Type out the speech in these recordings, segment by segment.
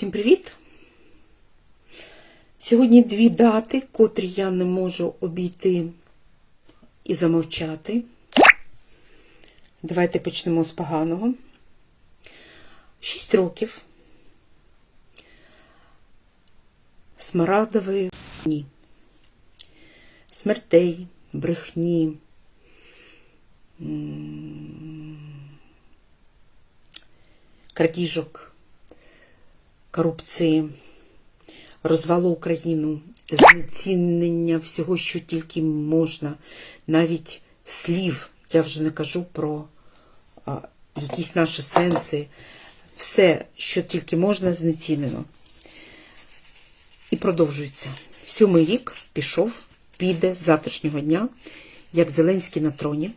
Всім привіт! Сьогодні дві дати, котрі я не можу обійти і замовчати. Давайте почнемо з поганого. Шість років. Смарагдової дні. Смертей, брехні. Крадіжок, корупції, розвалу Україну, знецінення всього, що тільки можна, навіть слів, я вже не кажу про а, якісь наші сенси, все, що тільки можна, знецінено. І продовжується. Сьомий рік пішов, піде з завтрашнього дня, як Зеленський на троні.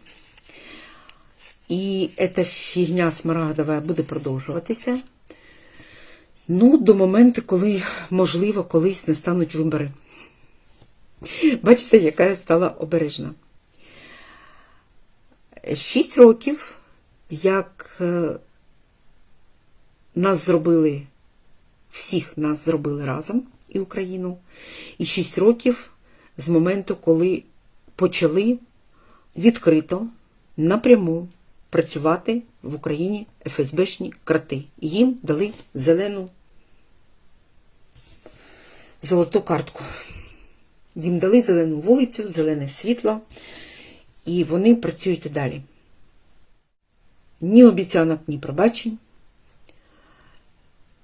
І ця фігня смарагдова буде продовжуватися. Ну, до моменту, коли, можливо, колись не стануть вибори. Бачите, яка я стала обережна. Шість років, як е, нас зробили, всіх нас зробили разом і Україну. І шість років з моменту, коли почали відкрито, напряму працювати в Україні ФСБшні крати. Їм дали зелену золоту картку. Їм дали зелену вулицю, зелене світло, і вони працюють і далі. Ні обіцянок, ні пробачень.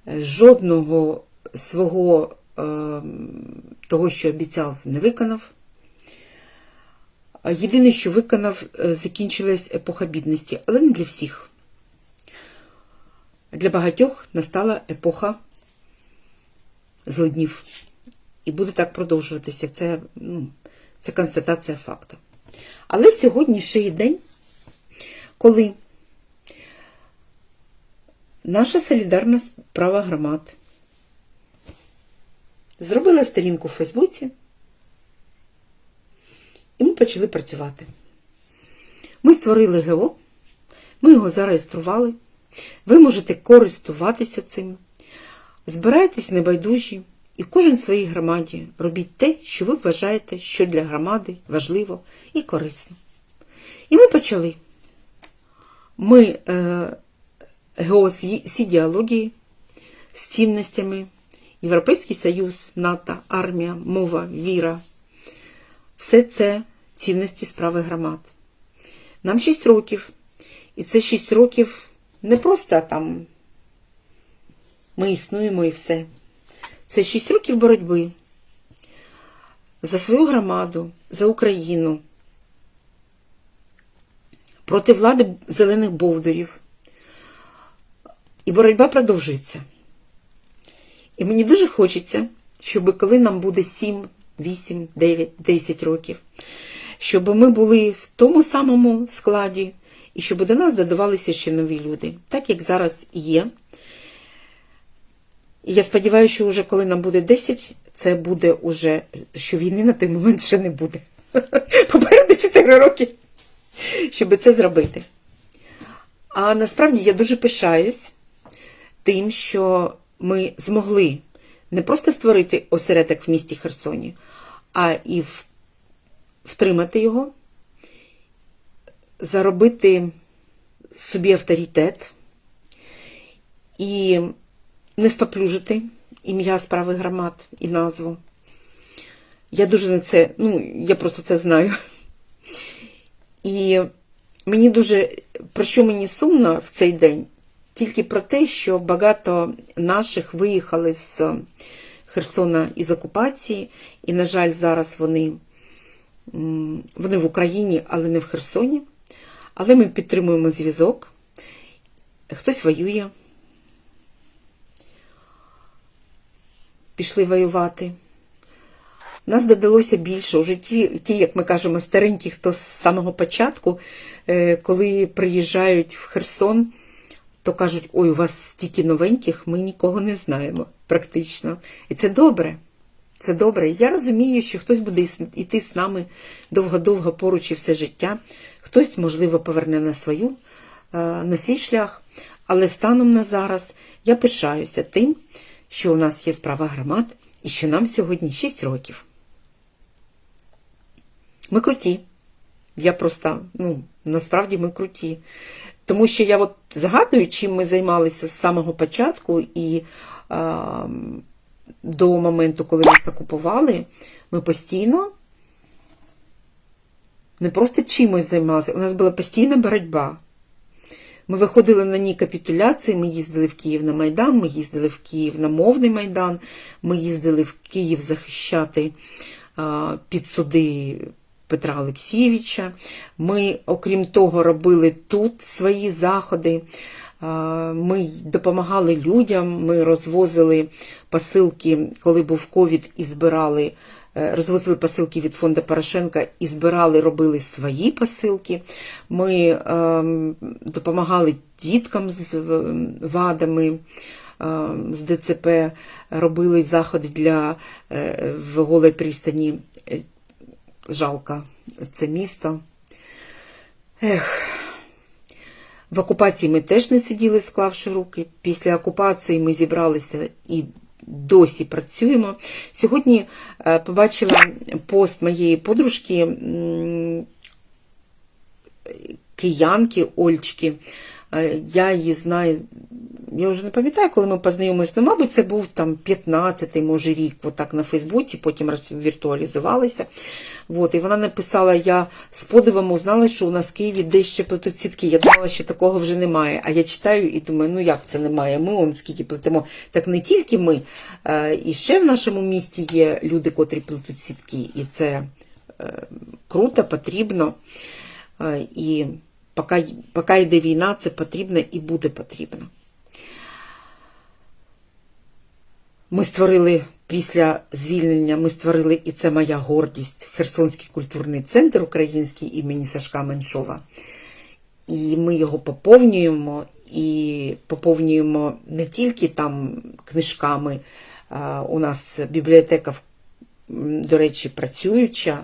Е, Жодного свого е, того, що обіцяв, не виконав. Єдине, що виконав, е, закінчилась епоха бідності, але не для всіх. Для багатьох настала епоха злиднів. І буде так продовжуватися. Це, ну, це констатація факту. Але сьогодні ще й день, коли наша солідарна справа громад зробила сторінку в Фейсбуці. І ми почали працювати. Ми створили ГО, ми його зареєстрували. Ви можете користуватися цим. Збирайтесь небайдужі і кожен в своїй громаді робіть те, що ви вважаєте, що для громади важливо і корисно. І ми почали. Ми е, ГО з з цінностями, Європейський Союз, НАТО, армія, мова, віра. Все це цінності справи громад. Нам 6 років. І це 6 років не просто там ми існуємо і все. Це 6 років боротьби за свою громаду, за Україну, проти влади зелених бовдурів. І боротьба продовжується. І мені дуже хочеться, щоб коли нам буде 7, 8, 9, 10 років, щоб ми були в тому самому складі, і щоб до нас додавалися ще нові люди, так як зараз є. І я сподіваюся, що вже коли нам буде 10, це буде уже, що війни на той момент ще не буде. Попереду 4 роки, щоб це зробити. А насправді я дуже пишаюсь тим, що ми змогли не просто створити осередок в місті Херсоні, а і втримати його, заробити собі авторитет і не споплюжити ім'я справи громад і назву. Я дуже на це, ну, я просто це знаю. І мені дуже, про що мені сумно в цей день, тільки про те, що багато наших виїхали з Херсона із окупації, і, на жаль, зараз вони, вони в Україні, але не в Херсоні. Але ми підтримуємо зв'язок. Хтось воює, пішли воювати. Нас додалося більше. Уже ті, ті, як ми кажемо, старенькі, хто з самого початку, е, коли приїжджають в Херсон, то кажуть, ой, у вас стільки новеньких, ми нікого не знаємо практично. І це добре. Це добре. Я розумію, що хтось буде іти з нами довго-довго поруч і все життя. Хтось, можливо, поверне на свою, е, на свій шлях. Але станом на зараз я пишаюся тим, що у нас є справа громад і що нам сьогодні 6 років. Ми круті. Я просто, ну, насправді ми круті. Тому що я от згадую, чим ми займалися з самого початку і а, до моменту, коли нас окупували, ми постійно не просто чимось займалися, у нас була постійна боротьба. Ми виходили на ній капітуляції, ми їздили в Київ на Майдан, ми їздили в Київ на мовний Майдан, ми їздили в Київ захищати а, під суди Петра Олексійовича. Ми, окрім того, робили тут свої заходи. Ми допомагали людям, ми розвозили посилки, коли був ковід, і збирали. Е, Розвозили посилки від фонду Порошенка і збирали, робили свої посилки. Ми ем, допомагали діткам з вадами, ем, з ДЦП, робили заходи для е, в голій пристані. Е, Жалко це місто. Ех. В окупації ми теж не сиділи, склавши руки. Після окупації ми зібралися і досі працюємо. Сьогодні е, побачила пост моєї подружки, киянки Ольчки. Е, Я її знаю, я вже не пам'ятаю, коли ми познайомилися, ну, мабуть, це був там 15-й, може, рік, отак на Фейсбуці, потім розвіртуалізувалися. От, і вона написала: я з подивом узнала, що у нас в Києві десь ще плетуть сітки. Я думала, що такого вже немає. А я читаю і думаю, ну як це немає? Ми он скільки плетемо. Так не тільки ми, е, і ще в нашому місті є люди, котрі плетуть сітки. І це е, круто, потрібно. Е, І поки, поки йде війна, це потрібно і буде потрібно. Ми створили після звільнення, ми створили, і це моя гордість, Херсонський культурний центр український імені Сашка Меншова. І ми його поповнюємо, і поповнюємо не тільки там книжками. У нас бібліотека, до речі, працююча.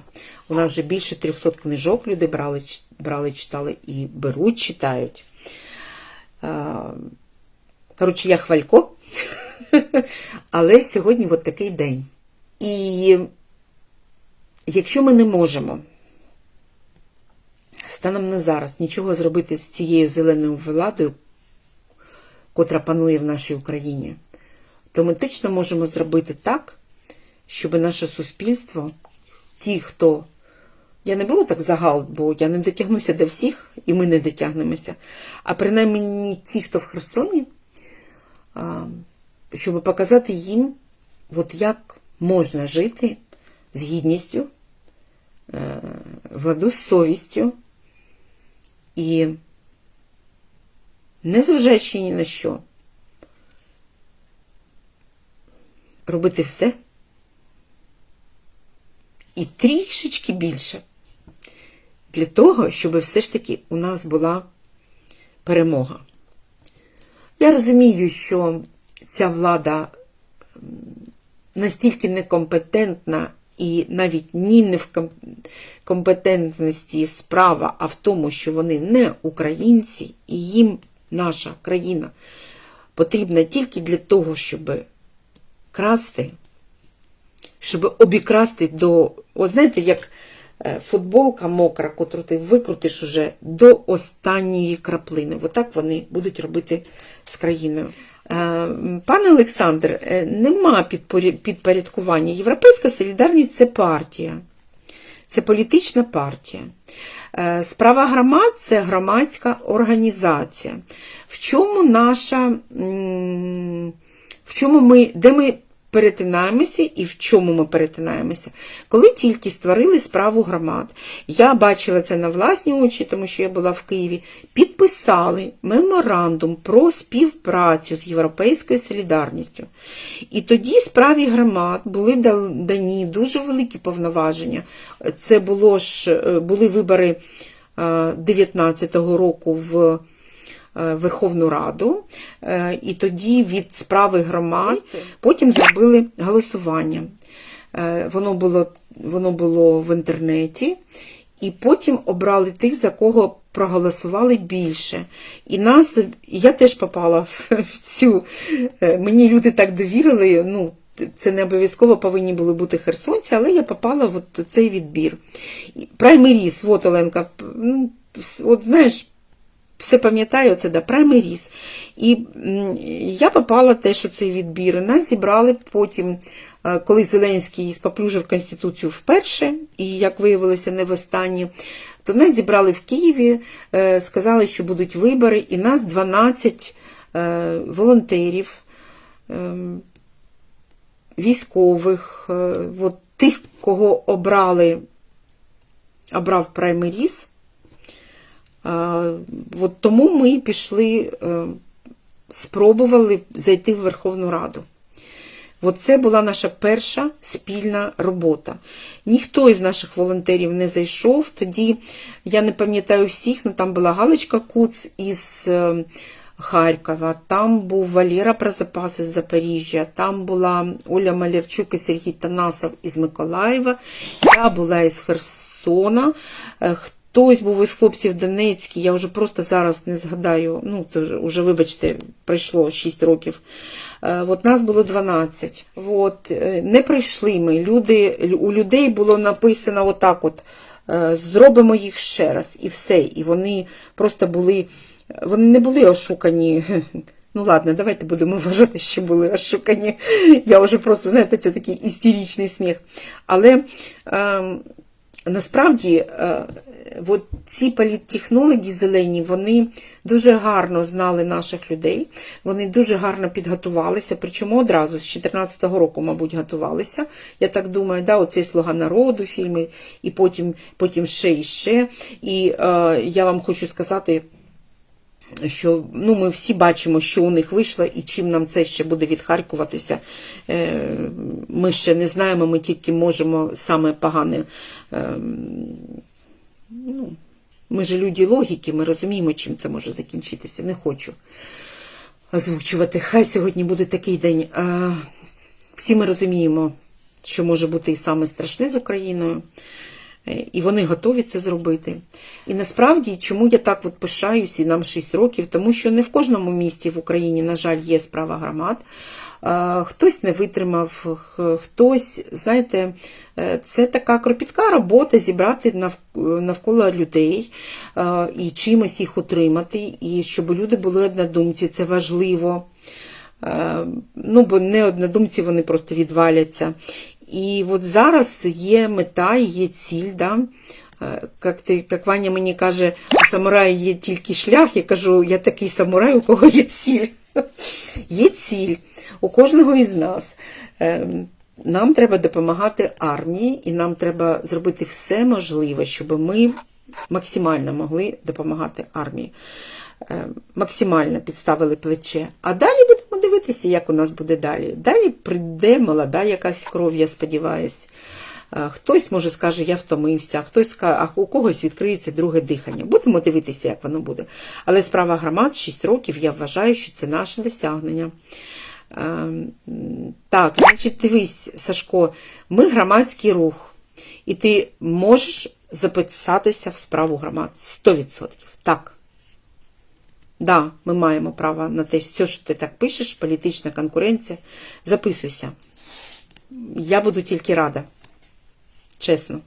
У нас вже більше 300 книжок люди брали, брали читали і беруть, читають. Коротше, я хвалько. Але сьогодні от такий день. І якщо ми не можемо станом на зараз нічого зробити з цією зеленою владою, котра панує в нашій Україні, то ми точно можемо зробити так, щоб наше суспільство, ті, хто. Я не беру так загал, бо я не дотягнуся до всіх, і ми не дотягнемося. А принаймні ті, хто в Херсоні, щоб показати їм, от як можна жити з гідністю, е, владу з совістю і незважаючи ні на що, робити все і трішечки більше для того, щоб все ж таки у нас була перемога. Я розумію, що ця влада настільки некомпетентна і навіть ні не в компетентності справа, а в тому, що вони не українці, і їм наша країна потрібна тільки для того, щоб красти, щоб обікрасти до, от знаєте, як е, футболка мокра, котру ти викрутиш уже до останньої краплини. Отак вони будуть робити з країною. Е, Пане Олександр, е, нема підпорядкування. Європейська солідарність це партія, це політична партія. Е, Справа громад це громадська організація. В чому наша, в чому ми, де ми перетинаємося і в чому ми перетинаємося? Коли тільки створили справу громад, я бачила це на власні очі, тому що я була в Києві, підписали меморандум про співпрацю з Європейською солідарністю. І тоді справі громад були дані дуже великі повноваження. Це було ж, е, були вибори 19-го року в е, Верховну Раду, е, і тоді від справи громад потім зробили голосування. Е, Воно було, воно було в інтернеті, і потім обрали тих, за кого проголосували більше. І нас, я теж попала в цю. е, Мені люди так довірили. ну, це не обов'язково повинні були бути херсонці, але я попала в цей відбір. Праймеріс, от Оленка, ну, от знаєш, все пам'ятаю, це да, праймеріс. І я попала теж у цей відбір. Нас зібрали потім, е, коли Зеленський споплюжив Конституцію вперше, і, як виявилося, не востаннє, то нас зібрали в Києві, е, сказали, що будуть вибори, і нас 12 е, волонтерів, військових, от тих, кого обрали, обрав праймеріс. От тому ми пішли, е, спробували зайти в Верховну Раду. От це була наша перша спільна робота. Ніхто із наших волонтерів не зайшов. Тоді я не пам'ятаю всіх, але там була Галочка Куц із е, Харкова, там був Валера Прозапас із Запоріжжя, там була Оля Малярчук і Сергій Танасов із Миколаєва, я була із Херсона. Хтось був із хлопців Донецький, я вже просто зараз не згадаю, ну це вже, вже вибачте, пройшло 6 років. Е, От нас було 12. От, е, не прийшли ми. Люди, у людей було написано отак: от, е, зробимо їх ще раз, і все. І вони просто були, вони не були ошукані. Ну ладно, давайте будемо вважати, що були ошукані. Я вже просто, знаєте, це такий істеричний сміх. Але е, насправді. Е, От ці політтехнологи зелені, вони дуже гарно знали наших людей, вони дуже гарно підготувалися, причому одразу з 2014 року, мабуть, готувалися. Я так думаю, да, оцей слуга народу фільми, і потім, потім ще і ще. І е, я вам хочу сказати. Що ну, ми всі бачимо, що у них вийшло, і чим нам це ще буде відхаркуватися. Е, Ми ще не знаємо, ми тільки можемо саме погане. Е, ну, ми ж люди логіки, ми розуміємо, чим це може закінчитися. Не хочу озвучувати. Хай сьогодні буде такий день. Всі ми розуміємо, що може бути і саме страшне з Україною. Е, І вони готові це зробити. І насправді, чому я так от пишаюсь, і нам 6 років, тому що не в кожному місті в Україні, на жаль, є справа громад. Хтось не витримав, хтось, знаєте, е, це така кропітка робота зібрати навколо людей і чимось їх утримати, і щоб люди були однодумці, це важливо. Е, Ну, бо не однодумці вони просто відваляться. І от зараз є мета, є ціль. Да? Е, Як, ти, як Ваня мені каже, у самурая є тільки шлях, я кажу, я такий самурай, у кого є ціль. Є ціль у кожного із нас. Е, Нам треба допомагати армії, і нам треба зробити все можливе, щоб ми максимально могли допомагати армії. Е, Максимально підставили плече. А далі будемо дивитися, як у нас буде далі. Далі прийде молода якась кров, я сподіваюся. Е, Хтось може скаже, я втомився, хтось скаже, а у когось відкриється друге дихання. Будемо дивитися, як воно буде. Але справа громад 6 років, я вважаю, що це наше досягнення. Е, Так, значить, дивись, Сашко, ми громадський рух, і ти можеш записатися в справу громад 100%. Так. Да, ми маємо право на те, все, що ти так пишеш, політична конкуренція. Записуйся. Я буду тільки рада. Чесно.